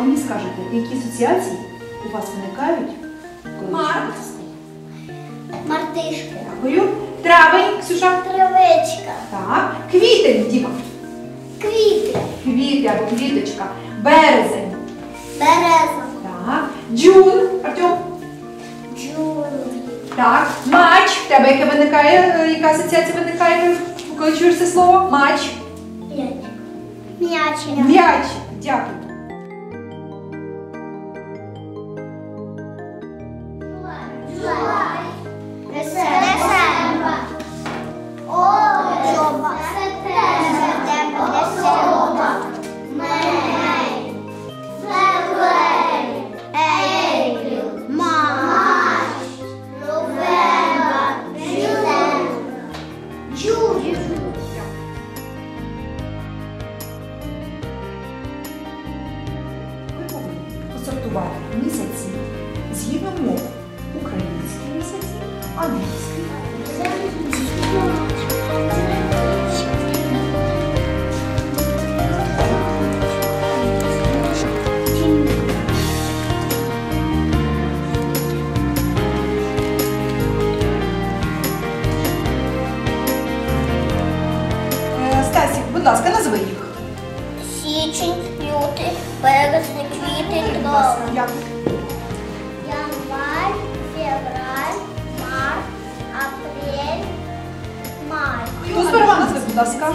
мені скажете, які асоціації у вас виникають, коли Март. чуєте? Мартишки. Дякую. Травень, Ксюша. Травичка. Так. Квітень, Діма. Квіти. Квіти або квіточка. Березень. Береза. Так. Джун, Артем. Джуні. Так. Мач. В тебе яке виникає, е, яка асоціація виникає, коли чуєш це слово? Мач. М'ячик. М'ячик. М'яч. Дякую. Посортувати місяці згідно мов. Українські місяці, англійські. Будь ласка, назви їх. Січень, лютий, березень, квітень, травень. Январь, февраль, март, апрель, май. Хто сперва назви, будь ласка?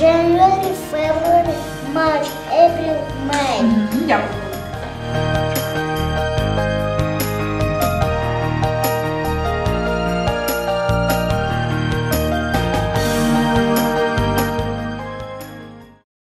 January, February, March, April, May. Дякую.